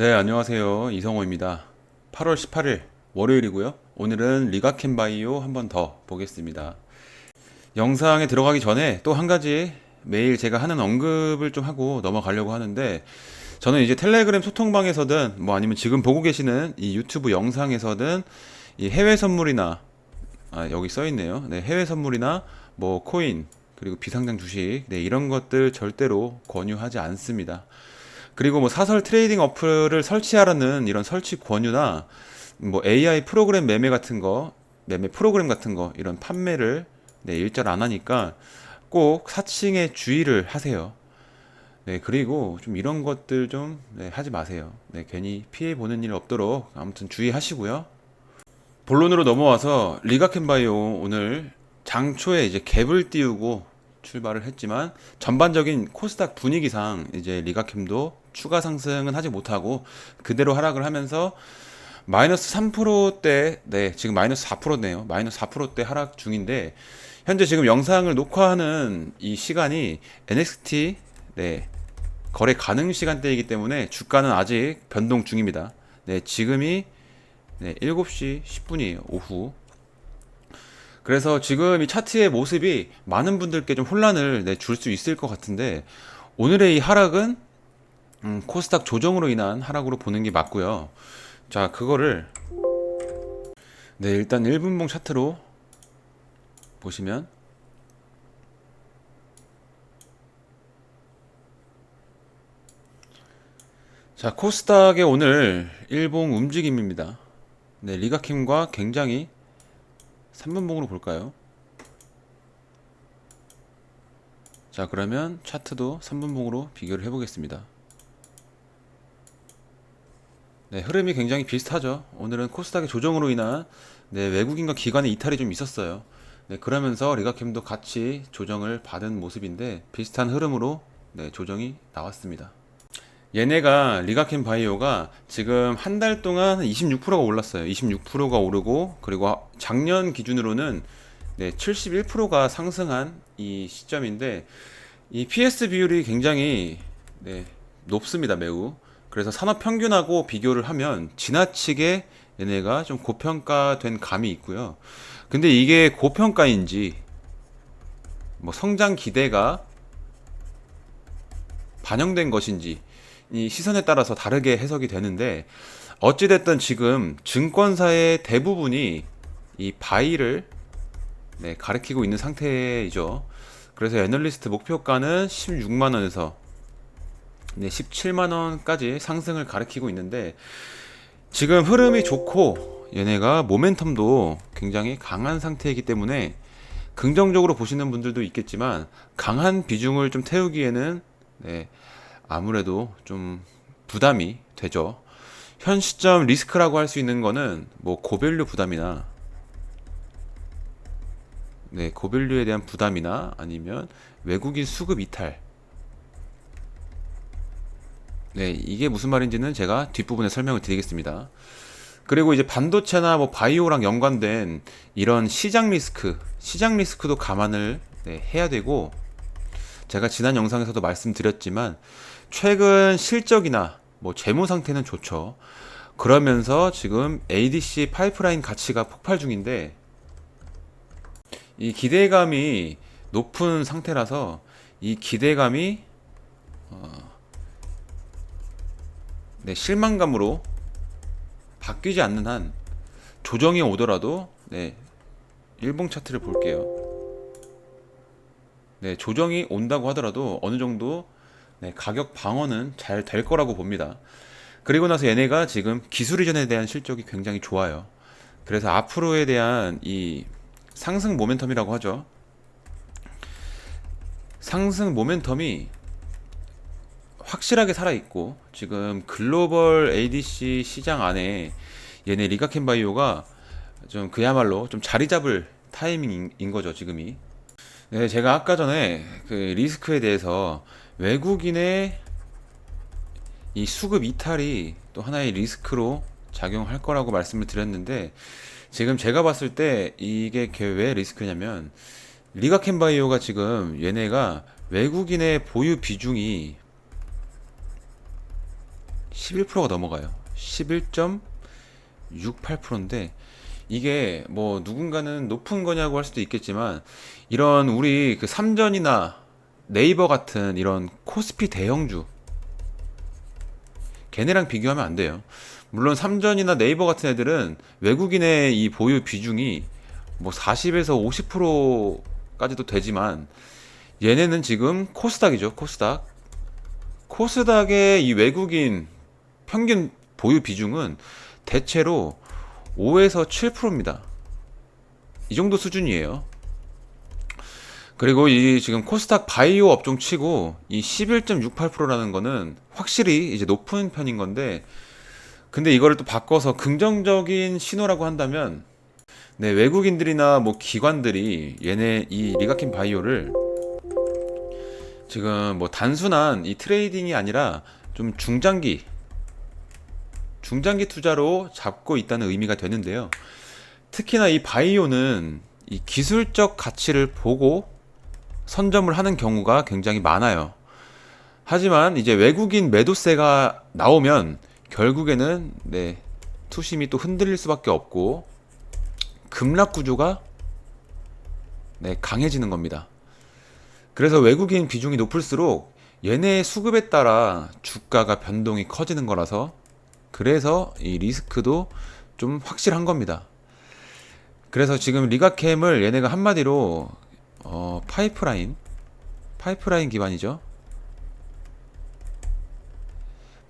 네, 안녕하세요. 이성호입니다. 8월 18일 월요일이고요. 오늘은 리가켄 바이오 한 번 더 보겠습니다. 영상에 들어가기 전에 또 한 가지 매일 제가 하는 언급을 좀 하고 넘어가려고 하는데 저는 이제 텔레그램 소통방에서든 뭐 아니면 지금 보고 계시는 이 유튜브 영상에서든 이 해외 선물이나 아, 여기 써 있네요. 네, 해외 선물이나 뭐 코인 그리고 비상장 주식 네, 이런 것들 절대로 권유하지 않습니다. 그리고 뭐 사설 트레이딩 어플을 설치하라는 이런 설치 권유나 뭐 AI 프로그램 매매 같은 거, 매매 프로그램 같은 거 이런 판매를 네, 일절 안 하니까 꼭 사칭에 주의를 하세요. 네, 그리고 좀 이런 것들 좀 네, 하지 마세요. 네, 괜히 피해 보는 일 없도록 아무튼 주의하시고요. 본론으로 넘어와서 리가켄바이오 오늘 장초에 이제 갭을 띄우고 출발을 했지만 전반적인 코스닥 분위기상 이제 리가캠도 추가 상승은 하지 못하고 그대로 하락을 하면서 마이너스 3%대 네 지금 마이너스 4%네요. 마이너스 4%대 하락 중인데 현재 지금 영상을 녹화하는 이 시간이 NXT 네 거래 가능 시간대이기 때문에 주가는 아직 변동 중입니다. 네 지금이 네 7시 10분이에요 오후 그래서 지금 이 차트의 모습이 많은 분들께 좀 혼란을 네, 줄수 있을 것 같은데 오늘의 이 하락은 음, 코스닥 조정으로 인한 하락으로 보는 게 맞고요. 자, 그거를 네, 일단 1분봉 차트로 보시면 자, 코스닥의 오늘 일봉 움직임입니다. 네, 리가킴과 굉장히 3분봉으로 볼까요? 자, 그러면 차트도 3분봉으로 비교를 해보겠습니다. 네, 흐름이 굉장히 비슷하죠. 오늘은 코스닥의 조정으로 인한 네, 외국인과 기관의 이탈이 좀 있었어요. 네, 그러면서 리가캠도 같이 조정을 받은 모습인데 비슷한 흐름으로 네, 조정이 나왔습니다. 얘네가 리가켄 바이오가 지금 한 달 동안 26%가 올랐어요. 26%가 오르고 그리고 작년 기준으로는 네, 71%가 상승한 이 시점인데 이 PS 비율이 굉장히 네, 높습니다. 매우. 그래서 산업 평균하고 비교를 하면 지나치게 얘네가 좀 고평가된 감이 있고요. 근데 이게 고평가인지 뭐 성장 기대가 반영된 것인지 이 시선에 따라서 다르게 해석이 되는데 어찌됐든 지금 증권사의 대부분이 이 바이를 네, 가리키고 있는 상태이죠. 그래서 애널리스트 목표가는 16만 원에서 네, 17만 원까지 상승을 가리키고 있는데 지금 흐름이 좋고 얘네가 모멘텀도 굉장히 강한 상태이기 때문에 긍정적으로 보시는 분들도 있겠지만 강한 비중을 좀 태우기에는 네, 아무래도 좀 부담이 되죠. 현 시점 리스크라고 할 수 있는 거는 뭐 고밸류 부담이나 네, 고밸류에 대한 부담이나 아니면 외국인 수급 이탈. 네, 이게 무슨 말인지는 제가 뒷부분에 설명을 드리겠습니다. 그리고 이제 반도체나 뭐 바이오랑 연관된 이런 시장 리스크, 시장 리스크도 감안을 네, 해야 되고 제가 지난 영상에서도 말씀드렸지만 최근 실적이나 뭐 재무 상태는 좋죠. 그러면서 지금 ADC 파이프라인 가치가 폭발 중인데 이 기대감이 높은 상태라서 이 기대감이 어, 네, 실망감으로 바뀌지 않는 한 조정이 오더라도 네, 일봉 차트를 볼게요. 네, 조정이 온다고 하더라도 어느 정도 네, 가격 방어는 잘 될 거라고 봅니다. 그리고 나서 얘네가 지금 기술 이전에 대한 실적이 굉장히 좋아요. 그래서 앞으로에 대한 이 상승 모멘텀이라고 하죠. 상승 모멘텀이 확실하게 살아있고 지금 글로벌 ADC 시장 안에 얘네 리가켄 바이오가 좀 그야말로 좀 자리 잡을 타이밍인 거죠 지금이 네 제가 아까 전에 그 리스크에 대해서 외국인의 이 수급 이탈이 또 하나의 리스크로 작용할 거라고 말씀을 드렸는데 지금 제가 봤을 때 이게 왜 리스크냐면 리가켄바이오가 지금 얘네가 외국인의 보유 비중이 11%가 넘어가요. 11.68%인데 이게 뭐 누군가는 높은 거냐고 할 수도 있겠지만 이런 우리 그 삼전이나 네이버 같은 이런 코스피 대형주 걔네랑 비교하면 안 돼요. 물론 삼전이나 네이버 같은 애들은 외국인의 이 보유 비중이 뭐 40에서 50%까지도 되지만 얘네는 지금 코스닥이죠. 코스닥. 코스닥의 이 외국인 평균 보유 비중은 대체로 5에서 7%입니다. 이 정도 수준이에요. 그리고 이 지금 코스닥 바이오 업종 치고 이 11.68%라는 거는 확실히 이제 높은 편인 건데 근데 이거를 또 바꿔서 긍정적인 신호라고 한다면 네, 외국인들이나 뭐 기관들이 얘네 이 리가킨 바이오를 지금 뭐 단순한 이 트레이딩이 아니라 좀 중장기 중장기 투자로 잡고 있다는 의미가 되는데요. 특히나 이 바이오는 이 기술적 가치를 보고 선점을 하는 경우가 굉장히 많아요. 하지만 이제 외국인 매도세가 나오면 결국에는 네, 투심이 또 흔들릴 수밖에 없고 급락 구조가 네, 강해지는 겁니다. 그래서 외국인 비중이 높을수록 얘네의 수급에 따라 주가가 변동이 커지는 거라서 그래서 이 리스크도 좀 확실한 겁니다. 그래서 지금 리가캠을 얘네가 한마디로 어, 파이프라인 파이프라인 기반이죠.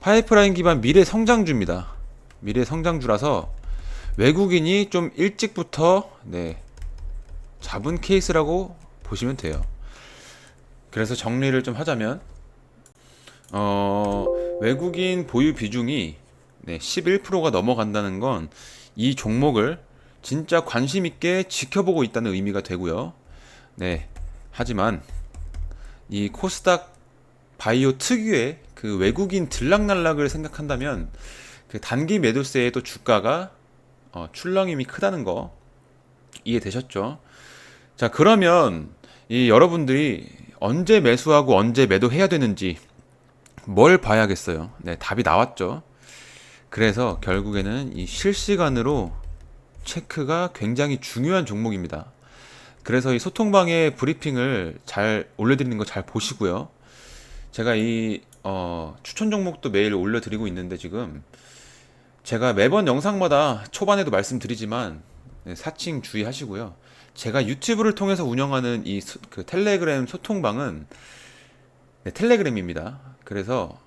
파이프라인 기반 미래 성장주입니다. 미래 성장주라서 외국인이 좀 일찍부터 네, 잡은 케이스라고 보시면 돼요. 그래서 정리를 좀 하자면 어, 외국인 보유 비중이 네, 11%가 넘어간다는 건 이 종목을 진짜 관심 있게 지켜보고 있다는 의미가 되고요. 네. 하지만 이 코스닥 바이오 특유의 그 외국인 들락날락을 생각한다면 그 단기 매도세의 또 주가가 어, 출렁임이 크다는 거 이해되셨죠? 자, 그러면 이 여러분들이 언제 매수하고 언제 매도해야 되는지 뭘 봐야겠어요? 네, 답이 나왔죠. 그래서 결국에는 이 실시간으로 체크가 굉장히 중요한 종목입니다. 그래서 이 소통방에 브리핑을 잘 올려드리는 거 잘 보시고요. 제가 이 어, 추천 종목도 매일 올려드리고 있는데 지금 제가 매번 영상마다 초반에도 말씀드리지만 네, 사칭 주의하시고요. 제가 유튜브를 통해서 운영하는 이그 텔레그램 소통방은 네, 텔레그램입니다. 그래서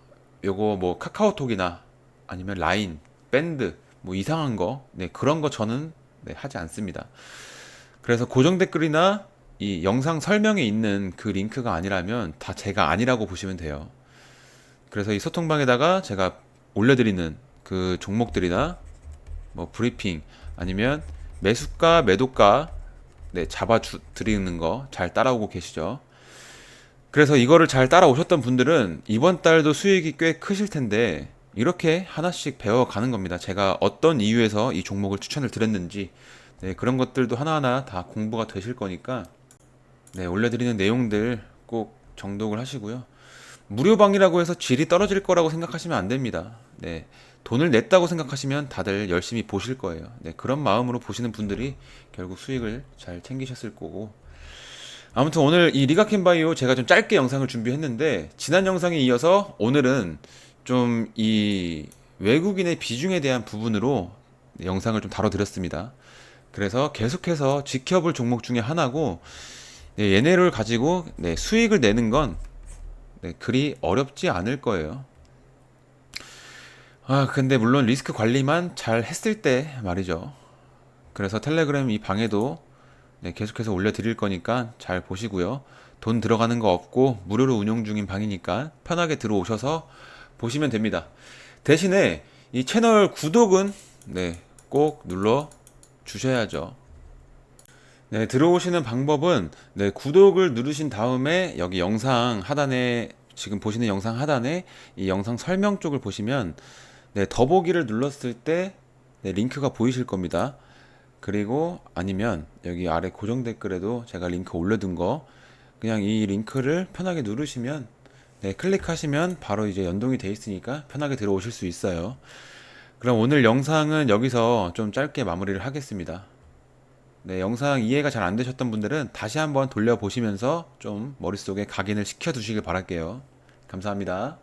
요거 뭐 카카오톡이나 아니면 라인, 밴드 뭐 이상한 거 네, 그런 거 저는 네, 하지 않습니다. 그래서 고정 댓글이나 이 영상 설명에 있는 그 링크가 아니라면 다 제가 아니라고 보시면 돼요. 그래서 이 소통방에다가 제가 올려드리는 그 종목들이나 뭐 브리핑 아니면 매수가 매도가 네, 잡아 드리는 거 잘 따라오고 계시죠. 그래서 이거를 잘 따라오셨던 분들은 이번 달도 수익이 꽤 크실 텐데 이렇게 하나씩 배워가는 겁니다. 제가 어떤 이유에서 이 종목을 추천을 드렸는지 네, 그런 것들도 하나하나 다 공부가 되실 거니까 네, 올려드리는 내용들 꼭 정독을 하시고요. 무료방이라고 해서 질이 떨어질 거라고 생각하시면 안 됩니다. 네, 돈을 냈다고 생각하시면 다들 열심히 보실 거예요. 네, 그런 마음으로 보시는 분들이 결국 수익을 잘 챙기셨을 거고. 아무튼 오늘 이 리가켄 바이오 제가 좀 짧게 영상을 준비했는데 지난 영상에 이어서 오늘은 좀 이 외국인의 비중에 대한 부분으로 영상을 좀 다뤄드렸습니다. 그래서 계속해서 지켜볼 종목 중에 하나고 네, 얘네를 가지고 네, 수익을 내는 건 네, 그리 어렵지 않을 거예요. 아 근데 물론 리스크 관리만 잘 했을 때 말이죠. 그래서 텔레그램 이 방에도 네, 계속해서 올려드릴 거니까 잘 보시고요. 돈 들어가는 거 없고 무료로 운영 중인 방이니까 편하게 들어오셔서 보시면 됩니다. 대신에 이 채널 구독은 네, 꼭 눌러 주셔야죠. 네, 들어오시는 방법은 네, 구독을 누르신 다음에 여기 영상 하단에 지금 보시는 영상 하단에 이 영상 설명 쪽을 보시면 네, 더보기를 눌렀을 때 네, 링크가 보이실 겁니다. 그리고 아니면 여기 아래 고정 댓글에도 제가 링크 올려둔 거 그냥 이 링크를 편하게 누르시면 네, 클릭하시면 바로 이제 연동이 돼 있으니까 편하게 들어오실 수 있어요. 그럼 오늘 영상은 여기서 좀 짧게 마무리를 하겠습니다. 네, 영상 이해가 잘 안 되셨던 분들은 다시 한번 돌려보시면서 좀 머릿속에 각인을 시켜 두시길 바랄게요. 감사합니다.